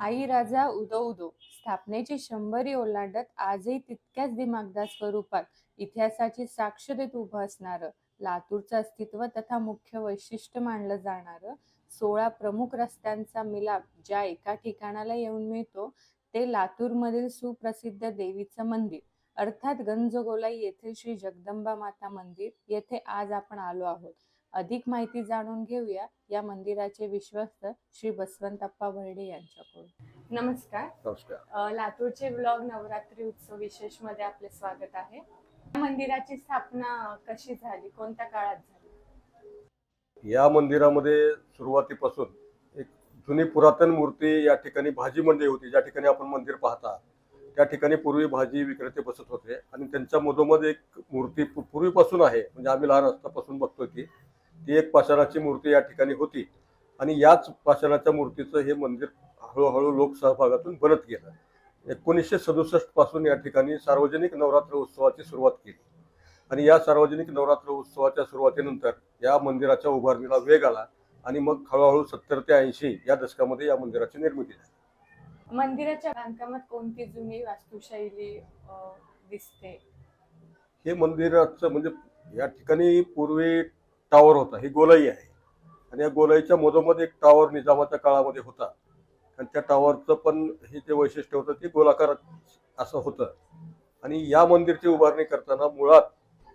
आई राजा उदो उदो. स्थापनेची शंभरी ओलांडत आजही तितक्याच दिमागदार स्वरूपात इतिहासाची साक्ष देत उभं असणारं लातूरचं अस्तित्व तथा मुख्य वैशिष्ट्य मानलं जाणारं सोळा प्रमुख रस्त्यांचा मिलाप ज्या एका ठिकाणाला येऊन मिळतो ते लातूरमधील सुप्रसिद्ध देवीचं मंदिर. अर्थात गंजगोलाई येथील श्री जगदंबा माता मंदिर येथे आज आपण आलो आहोत. अधिक माहिती जाणून घेऊया या मंदिराचे विश्वस्त श्री बसवंतप्पा भरडे यांच्याकडून. नमस्कार. नमस्कार. लातूरचे ब्लॉग नवरात्री उत्सव विशेषमध्ये आपले स्वागत आहे. मंदिराची स्थापना कशी झाली? कोणत्या काळात झाली? या मंदिरामध्ये सुरुवातीपासून एक जुनी पुरातन मूर्ती या ठिकाणी भाजी मंडई होती ज्या ठिकाणी आपण मंदिर पाहता. त्या ठिकाणी पूर्वी भाजी विक्रेते बसत होते आणि त्यांच्या मधोमध एक मूर्ती पूर्वीपासून आहे. म्हणजे आम्ही लहान असतापासून बघतो की ती एक पाषाणाची मूर्ती या ठिकाणी होती. आणि याच पाषाणाच्या मूर्तीचं हे मंदिर हळूहळू लोकसहभागातून बनत गेलं. एकोणीसशे सदुसष्टपासून या ठिकाणी सार्वजनिक नवरात्र उत्सवाची सुरुवात केली. आणि या सार्वजनिक नवरात्र उत्सवाच्या सुरुवातीनंतर या मंदिराच्या उभारणीला वेग आला आणि मग हळूहळू सत्तर ते ऐंशी या दशकामध्ये या मंदिराची निर्मिती झाली. मंदिराच्या बांधकामात कोणती जुनी वास्तुशैली दिसते? हे मंदिराचं म्हणजे या ठिकाणी पूर्वी टावर होता. ही गोलाई आहे. आणि या गोलाईच्या मधोमध एक टावर निजामाच्या काळामध्ये होता. आणि त्या टावरचं पण हे जे वैशिष्ट्य होतं ते गोलाकार असं होतं. आणि या मंदिरची उभारणी करताना मुळात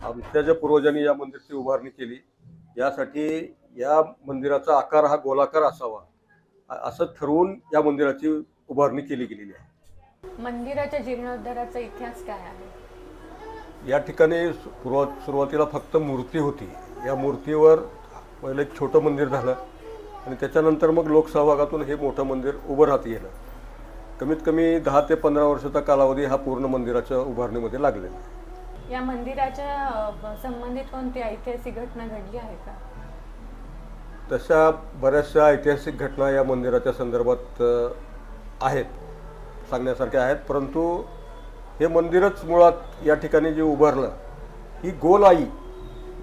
आमच्या ज्या पूर्वजांनी या मंदिरची उभारणी केली यासाठी या मंदिराचा आकार हा गोलाकार असावा असं ठरवून या मंदिराची उभारणी केली गेलेली आहे. मंदिराच्या जीर्णोद्धाराचा इतिहास काय आहे? या ठिकाणी सुरुवात सुरुवातीला फक्त मूर्ती होती. या मूर्तीवर पहिलं एक छोटं मंदिर झालं आणि त्याच्यानंतर मग लोकसहभागातून हे मोठं मंदिर उभं राहत गेलं. कमीत कमी दहा ते पंधरा वर्षाचा कालावधी हा पूर्ण मंदिराच्या उभारणीमध्ये लागलेला आहे. या मंदिराच्या संबंधित कोणती ऐतिहासिक घटना घडली आहे का? तशा बऱ्याचशा ऐतिहासिक घटना या मंदिराच्या संदर्भात आहेत सांगण्यासारख्या आहेत. परंतु हे मंदिरच मुळात या ठिकाणी जे उभारलं ही गोलाई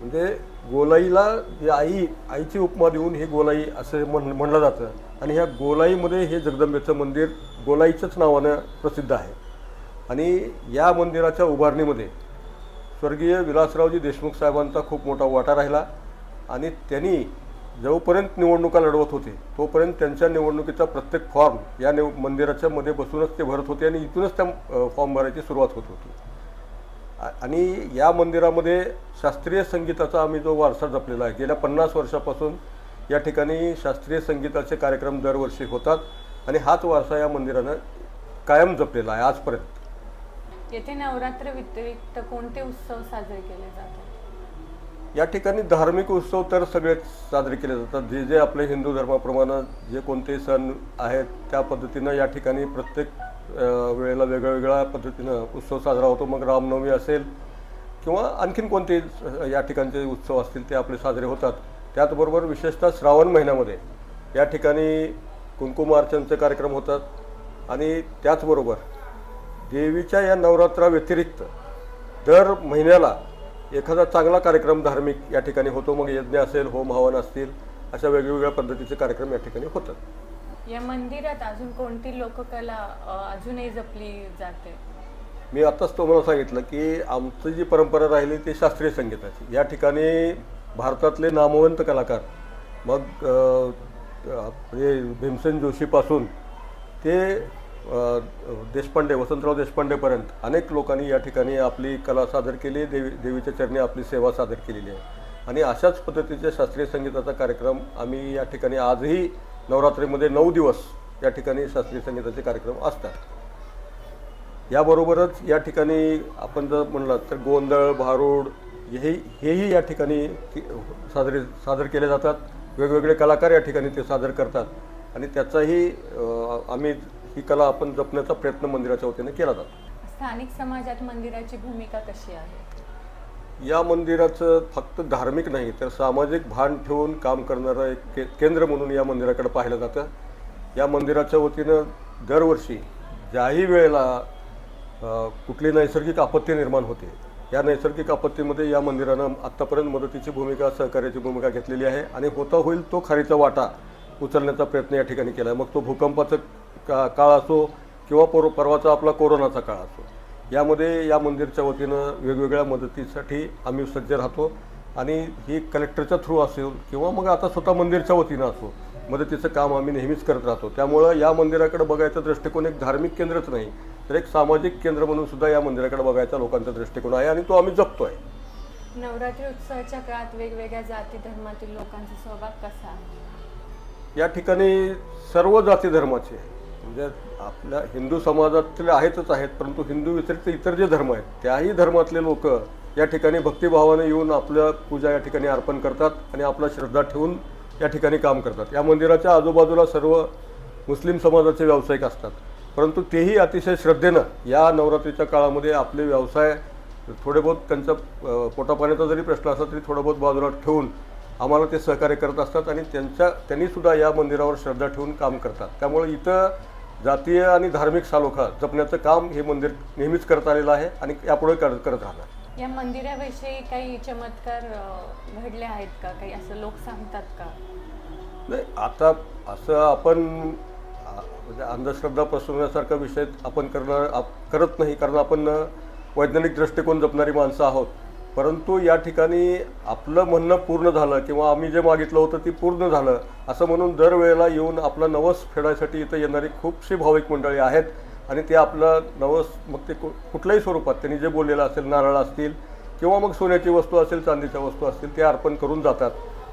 म्हणजे गोलाईला जी आई आईची उपमा देऊन हे गोलाई असं म्हण म्हणलं जातं. आणि ह्या गोलाईमध्ये हे जगदंबेचं मंदिर गोलाईच्याच नावानं प्रसिद्ध आहे. आणि या मंदिराच्या उभारणीमध्ये स्वर्गीय विलासरावजी देशमुख साहेबांचा खूप मोठा वाटा राहिला आणि त्यांनी जोपर्यंत निवडणुका लढवत होते तोपर्यंत त्यांच्या निवडणुकीचा प्रत्येक फॉर्म या निव मंदिराच्या मध्ये बसूनच ते भरत होते आणि इथूनच त्या फॉर्म भरायची सुरुवात होत होती. आणि या मंदिरामध्ये शास्त्रीय संगीताचा आम्ही जो वारसा जपलेला आहे गेल्या पन्नास वर्षापासून या ठिकाणी शास्त्रीय संगीताचे कार्यक्रम दरवर्षी होतात आणि हाच वारसा या मंदिरानं कायम जपलेला आहे आजपर्यंत. येथे नवरात्र व्यतिरिक्त कोणते उत्सव साजरे केले जातात? या ठिकाणी धार्मिक उत्सव तर सगळेच साजरे केले जातात. जे जे आपले हिंदू धर्माप्रमाणे जे कोणते सण आहेत त्या पद्धतीनं या ठिकाणी प्रत्येक वेळेला वेगळ्या वेगळ्या पद्धतीनं उत्सव साजरा होतो. मग रामनवमी असेल किंवा आणखीन कोणते या ठिकाणचे उत्सव असतील ते आपले साजरे होतात. त्याचबरोबर विशेषतः श्रावण महिन्यामध्ये या ठिकाणी कुंकुमार्चनचे कार्यक्रम होतात आणि त्याचबरोबर देवीच्या या नवरात्राव्यतिरिक्त दर महिन्याला एखादा चांगला कार्यक्रम धार्मिक या ठिकाणी होतो. मग यज्ञ असेल होम हवन असतील अशा वेगवेगळ्या पद्धतीचे कार्यक्रम या ठिकाणी होतात. या मंदिरात अजून कोणती लोककला अजूनही जपली जाते? मी आत्ताच तुम्हाला सांगितलं की आमची जी परंपरा राहिली ती शास्त्रीय संगीताची. या ठिकाणी भारतातले नामवंत कलाकार मग हे म्हणजे भीमसेन जोशीपासून ते देशपांडे वसंतराव देशपांडेपर्यंत अनेक लोकांनी या ठिकाणी आपली कला सादर केली देवी देवीच्या चरणी आपली सेवा सादर केलेली आहे. आणि अशाच पद्धतीच्या शास्त्रीय संगीताचा कार्यक्रम आम्ही या ठिकाणी आजही नवरात्रीमध्ये नऊ दिवस या ठिकाणी शास्त्रीय संगीताचे कार्यक्रम असतात. याबरोबरच या ठिकाणी आपण जर म्हणलं तर गोंधळ भारूड हे हेही या ठिकाणी साजरे सादर केले जातात. वेगवेगळे कलाकार या ठिकाणी ते सादर करतात आणि त्याचाही आम्ही ही कला आपण जपण्याचा प्रयत्न मंदिराच्या वतीने केला जातो. स्थानिक समाजात मंदिराची भूमिका कशी आहे? या मंदिराचं फक्त धार्मिक नाही तर सामाजिक भान ठेवून काम करणारं एक के केंद्र म्हणून या मंदिराकडे पाहिलं जातं. या मंदिराच्या वतीनं दरवर्षी ज्याही वेळेला कुठली नैसर्गिक आपत्ती निर्माण होते या नैसर्गिक आपत्तीमध्ये या मंदिरानं आत्तापर्यंत मदतीची भूमिका सहकार्याची भूमिका घेतलेली आहे आणि होता होईल तो खारीचा वाटा उचलण्याचा प्रयत्न या ठिकाणी केला आहे. मग तो भूकंपाचं का काळ असो किंवा पर परवाचा आपला कोरोनाचा काळ असो. यामध्ये या मंदिरच्या वतीनं वेगवेगळ्या मदतीसाठी आम्ही सज्ज राहतो आणि ही कलेक्टरच्या थ्रू असेल किंवा मग आता स्वतः मंदिरच्या वतीनं असो मदतीचं काम आम्ही नेहमीच करत राहतो. त्यामुळं या मंदिराकडे बघायचा दृष्टिकोन एक धार्मिक केंद्रच नाही तर एक सामाजिक केंद्र म्हणून सुद्धा या मंदिराकडे बघायचा लोकांचा दृष्टिकोन आहे आणि तो आम्ही जपतो आहे नवरात्री उत्सवाच्या काळात वेगवेगळ्या जाती धर्मातील लोकांचा सहभाग कसा या ठिकाणी सर्व जाती धर्माचे म्हणजे आपल्या हिंदू समाजातले आहेतच आहेत परंतु हिंदू व्यतिरिक्त इतर जे धर्म आहेत त्याही धर्मातले लोक या ठिकाणी भक्तिभावाने येऊन आपल्या पूजा या ठिकाणी अर्पण करतात आणि आपला श्रद्धा ठेवून या ठिकाणी काम करतात. या मंदिराच्या आजूबाजूला सर्व मुस्लिम समाजाचे व्यावसायिक असतात. परंतु तेही अतिशय श्रद्धेनं या नवरात्रीच्या काळामध्ये आपले व्यवसाय थोडे बहुत त्यांचा पोटापाण्याचा जरी प्रश्न असला तरी थोडं बहुत बाजूला ठेवून आम्हाला ते सहकार्य करत असतात आणि त्यांच्या त्यांनीसुद्धा या मंदिरावर श्रद्धा ठेवून काम करतात. त्यामुळे इथं जातीय आणि धार्मिक सालोखा जपण्याचं काम हे मंदिर नेहमीच करत आलेलं आहे आणि यापुढे कर करत राहणार. या मंदिराविषयी काही चमत्कार घडले आहेत का? काही असं लोक सांगतात का? नाही आता असं आपण म्हणजे अंधश्रद्धा पसरवण्यासारखा विषय आपण करणं आप करत नाही. कारण आपण वैज्ञानिक दृष्टिकोन जपणारी माणसं आहोत. परंतु या ठिकाणी आपलं म्हणणं पूर्ण झालं किंवा आम्ही जे मागितलं होतं ते पूर्ण झालं असं म्हणून दरवेळेला येऊन आपलं नवस फेडायसाठी इथं येणारी खूपशी भाविक मंडळी आहेत आणि ते आपलं नवस मग ते कु कुठल्याही स्वरूपात त्यांनी जे बोललेलं असेल नारळ असतील किंवा मग सोन्याची वस्तू असेल चांदीच्या वस्तू असतील ते अर्पण करून जातात.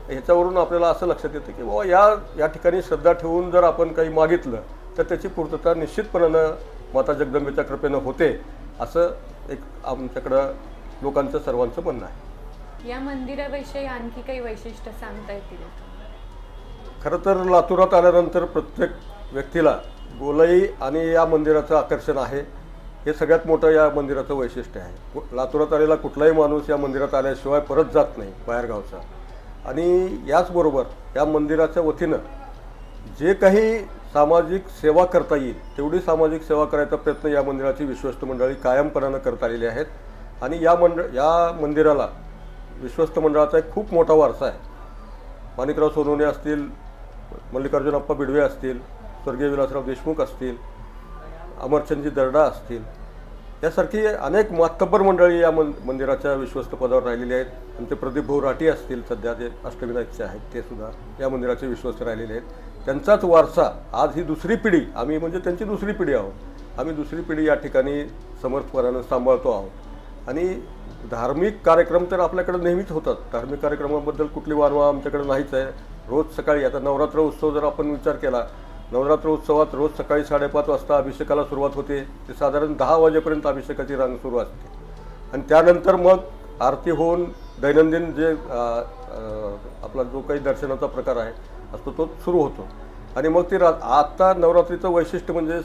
ह्याच्यावरून आपल्याला असं लक्षात येतं की बाबा या या ठिकाणी श्रद्धा ठेवून जर आपण काही मागितलं तर त्याची पूर्तता निश्चितपणानं माता जगदंबेच्या कृपेनं होते असं एक आमच्याकडं लोकांचं सर्वांचं म्हणणं आहे. या मंदिराविषयी आणखी काही वैशिष्ट्य सांगता येतील खरं तर लातूरात आल्यानंतर प्रत्येक व्यक्तीला गोलाई आणि या मंदिराचं आकर्षण आहे. हे सगळ्यात मोठं या मंदिराचं वैशिष्ट्य आहे. लातूरात आलेला कुठलाही माणूस या मंदिरात आल्याशिवाय परत जात नाही बाहेरगावचा. आणि याचबरोबर या मंदिराच्या वतीनं जे काही सामाजिक सेवा करता येईल तेवढी सामाजिक सेवा करायचा प्रयत्न या मंदिराची विश्वस्त मंडळी कायमपणानं करत आलेली आहेत. आणि या मंडळ या मंदिराला विश्वस्त मंडळाचा एक खूप मोठा वारसा आहे. माणिकराव सोनवणे असतील मल्लिकार्जुनप्पा बिडवे असतील स्वर्गीय विलासराव देशमुख असतील अमरचंदजी दर्डा असतील यासारखी अनेक मातब्बर मंडळी या मन मंदिराच्या विश्वस्त पदावर राहिलेली आहेत. आणि ते प्रदीप भाऊ राठी असतील सध्या ते अष्टविनायकचे आहेत ते सुद्धा या मंदिराचे विश्वस्त राहिलेले आहेत. त्यांचाच वारसा आज ही दुसरी पिढी आम्ही म्हणजे त्यांची दुसरी पिढी आहोत. आम्ही दुसरी पिढी या ठिकाणी समर्थपणानं सांभाळतो आहोत. आणि धार्मिक कार्यक्रम तर आपल्याकडे नेहमीच होतात. धार्मिक कार्यक्रमाबद्दल कुठली वानवा आमच्याकडे नाहीच आहे. रोज सकाळी आता नवरात्र उत्सव जर आपण विचार केला नवरात्र उत्सवात रोज सकाळी साडेपाच वाजता अभिषेकाला सुरुवात होते. ते साधारण दहा वाजेपर्यंत अभिषेकाची रांग सुरू असते. आणि त्यानंतर मग आरती होऊन दैनंदिन जे आपला जो काही दर्शनाचा प्रकार आहे असतो तो सुरू होतो. आणि मग ते रा आत्ता नवरात्रीचं वैशिष्ट्य म्हणजे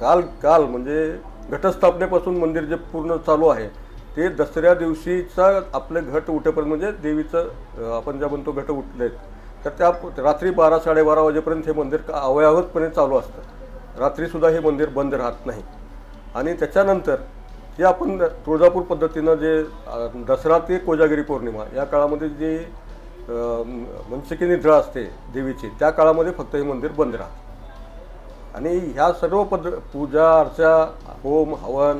काल काल म्हणजे घटस्थापनेपासून मंदिर जे पूर्ण चालू आहे ते दसऱ्या दिवशीचा आपले घट उठेपर्यंत म्हणजे देवीचं आपण ज्या म्हणतो घट उठले तर त्या रात्री बारा साडेबारा वाजेपर्यंत हे मंदिर का- अवयावतपणे चालू असतं. रात्रीसुद्धा हे मंदिर बंद राहत नाही. आणि त्याच्यानंतर जे आपण तुळजापूर पद्धतीनं जे दसरा ते कोजागिरी पौर्णिमा या काळामध्ये जी मनसिकी निद्रा असते देवीची त्या काळामध्ये फक्त हे मंदिर बंद राहतं. आणि ह्या सर्व पद्ध पूजा अर्चा होम हवन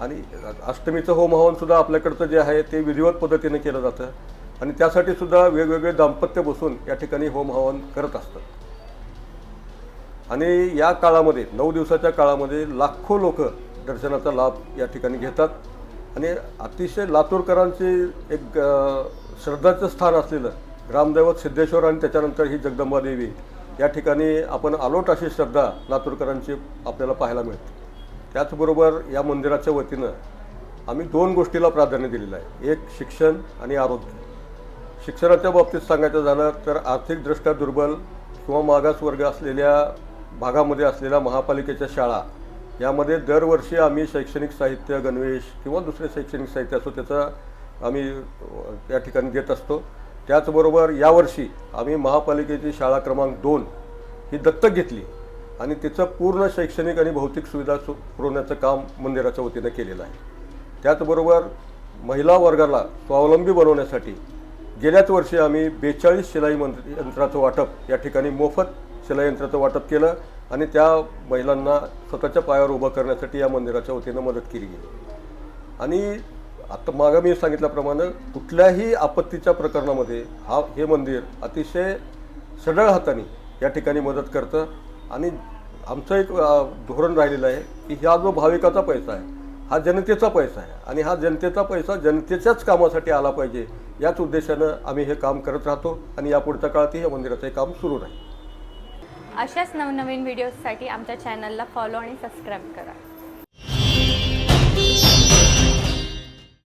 आणि अष्टमीचं होम हवन सुद्धा आपल्याकडचं जे आहे ते विधिवत पद्धतीने केलं जातं. आणि त्यासाठी सुद्धा वेगवेगळे दाम्पत्य बसून या ठिकाणी होम हवन करत असतात. आणि या काळामध्ये नऊ दिवसाच्या काळामध्ये लाखो लोक दर्शनाचा लाभ या ठिकाणी घेतात. आणि अतिशय लातूरकरांचे एक श्रद्धाचं स्थान असलेलं ग्रामदैवत सिद्धेश्वर आणि त्याच्यानंतर ही जगदंबादेवी या ठिकाणी आपण आलोट अशी श्रद्धा लातूरकरांची आपल्याला पाहायला मिळते. त्याचबरोबर या मंदिराच्या वतीनं आम्ही दोन गोष्टीला प्राधान्य दिलेलं आहे. एक शिक्षण आणि आरोग्य. शिक्षणाच्या बाबतीत सांगायचं झालं तर आर्थिकदृष्ट्या दुर्बल किंवा मागासवर्ग असलेल्या भागामध्ये असलेल्या महापालिकेच्या शाळा यामध्ये दरवर्षी आम्ही शैक्षणिक साहित्य गणवेश किंवा दुसरे शैक्षणिक साहित्य असो त्याचा आम्ही त्या या ठिकाणी देत असतो. त्याचबरोबर यावर्षी आम्ही महापालिकेची शाळा क्रमांक दोन ही दत्तक घेतली. आणि तिचं पूर्ण शैक्षणिक आणि भौतिक सुविधा सु पुरवण्याचं काम मंदिराच्या वतीनं केलेलं आहे. त्याचबरोबर महिला वर्गाला स्वावलंबी बनवण्यासाठी गेल्याच वर्षी आम्ही बेचाळीस शिलाई मंत्र यंत्राचं वाटप या ठिकाणी मोफत शिलाई यंत्राचं वाटप केलं आणि त्या महिलांना स्वतःच्या पायावर उभं करण्यासाठी या मंदिराच्या वतीनं मदत केली गेली. आणि आता मागं मी सांगितल्याप्रमाणे कुठल्याही आपत्तीच्या प्रकरणामध्ये हा हे मंदिर अतिशय सढळ हाताने या ठिकाणी मदत करतं. आणि आमचं एक धोरण राहिलेलं आहे की ह्या जो भाविकाचा पैसा आहे हा जनतेचा पैसा आहे आणि हा जनतेचा पैसा जनतेच्याच कामासाठी आला पाहिजे याच उद्देशानं आम्ही हे काम करत राहतो आणि यापुढच्या काळातही या मंदिराचं हे काम सुरू राहील. अशाच नवनवीन व्हिडिओजसाठी आमच्या चॅनलला फॉलो आणि सबस्क्राईब करा.